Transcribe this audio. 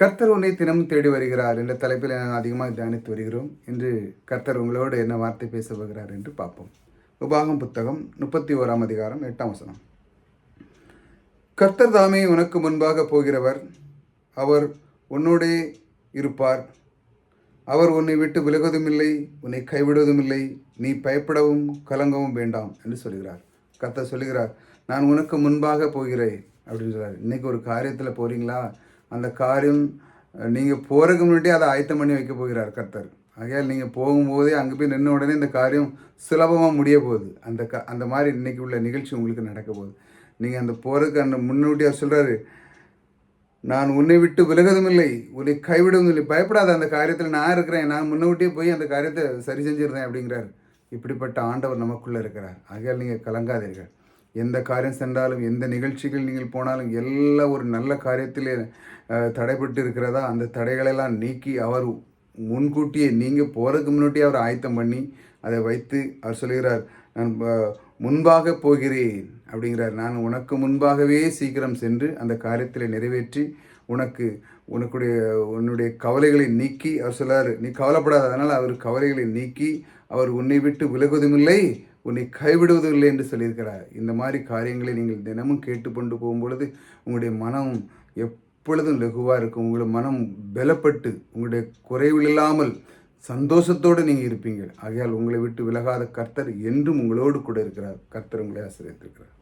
கர்த்தர் உன்னை தினமும் தேடி வருகிறார் என்ற தலைப்பில் நாங்கள் அதிகமாக தியானித்து வருகிறோம். இன்று கர்த்தர் உங்களோடு என்ன வார்த்தை பேச போகிறார் என்று பார்ப்போம். உபாகம் புத்தகம் முப்பத்தி ஓராம் அதிகாரம் எட்டாம் வசனம். கர்த்தர் தாமே உனக்கு முன்பாக போகிறவர். அவர் உன்னோடே இருப்பார். அவர் உன்னை விட்டு விலகுவதும் இல்லை உன்னை கைவிடுவதும் இல்லை நீ பயப்படவும் கலங்கவும் வேண்டாம் என்று சொல்கிறார். கர்த்தர் சொல்லுகிறார் நான் உனக்கு முன்பாக போகிறேன் அப்படின்னு சொல்றார். இன்னைக்கு ஒரு காரியத்தில் போகிறீங்களா அந்த காரியம் நீங்கள் போகிறதுக்கு முன்னாடி அதை ஆயத்தம் பண்ணி வைக்க போகிறார் கர்த்தர். ஆகையால் நீங்கள் போகும்போதே அங்கே போய் நின்ன உடனே இந்த காரியம் சுலபமாக முடிய போகுது. அந்த க அந்த மாதிரி இன்னைக்கு உள்ள நிகழ்ச்சி உங்களுக்கு நடக்க போகுது. நீங்கள் அந்த போகிறதுக்கு அந்த முன்னூட்டியாக சொல்கிறாரு நான் உன்னை விட்டு விலகதும் இல்லை உன்னை கைவிடவும் இல்லை. பயப்படாத அந்த காரியத்தில் நான் இருக்கிறேன். நான் முன்னூட்டியே போய் அந்த காரியத்தை சரி செஞ்சிருந்தேன் அப்படிங்கிறார். இப்படிப்பட்ட ஆண்டவர் நமக்குள்ளே இருக்கிறார். ஆகையால் நீங்கள் கலங்காதீர்கள். எந்த காரியம் சென்றாலும் எந்த நிகழ்ச்சிகள் நீங்கள் போனாலும் எல்லா ஒரு நல்ல காரியத்திலே தடைப்பட்டு இருக்கிறதா? அந்த தடைகளெல்லாம் நீக்கி அவர் முன்கூட்டியே நீங்கள் போகிறதுக்கு முன்னாடியே அவர் ஆயத்தம் பண்ணி அதை வைத்து அவர் சொல்கிறார் நான் முன்பாக போகிறேன் அப்படிங்கிறார். நான் உனக்கு முன்பாகவே சீக்கிரம் சென்று அந்த காரியத்தில் நிறைவேற்றி உனக்கு உனக்குடைய உன்னுடைய கவலைகளை நீக்கி அவர் சொல்கிறார் நீ கவலைப்படாத அதனால் அவர் கவலைகளை நீக்கி அவர் உன்னை விட்டு விலகுவதும் இல்லை உன்னை கைவிடுவதில்லை இல்லை என்று சொல்லியிருக்கிறார். இந்த மாதிரி காரியங்களை நீங்கள் தினமும் கேட்டுக்கொண்டு போகும்பொழுது உங்களுடைய மனம் எப்பொழுதும் லகுவாக இருக்கும். உங்களுடைய மனம் பலப்பட்டு உங்களுடைய குறைவில் இல்லாமல் சந்தோஷத்தோடு நீங்கள் இருப்பீங்க ஆகையால் உங்களை விட்டு விலகாத கர்த்தர் என்றும் உங்களோடு கூட இருக்கிறார். கர்த்தர் உங்களை ஆசிரியத்திருக்கிறார்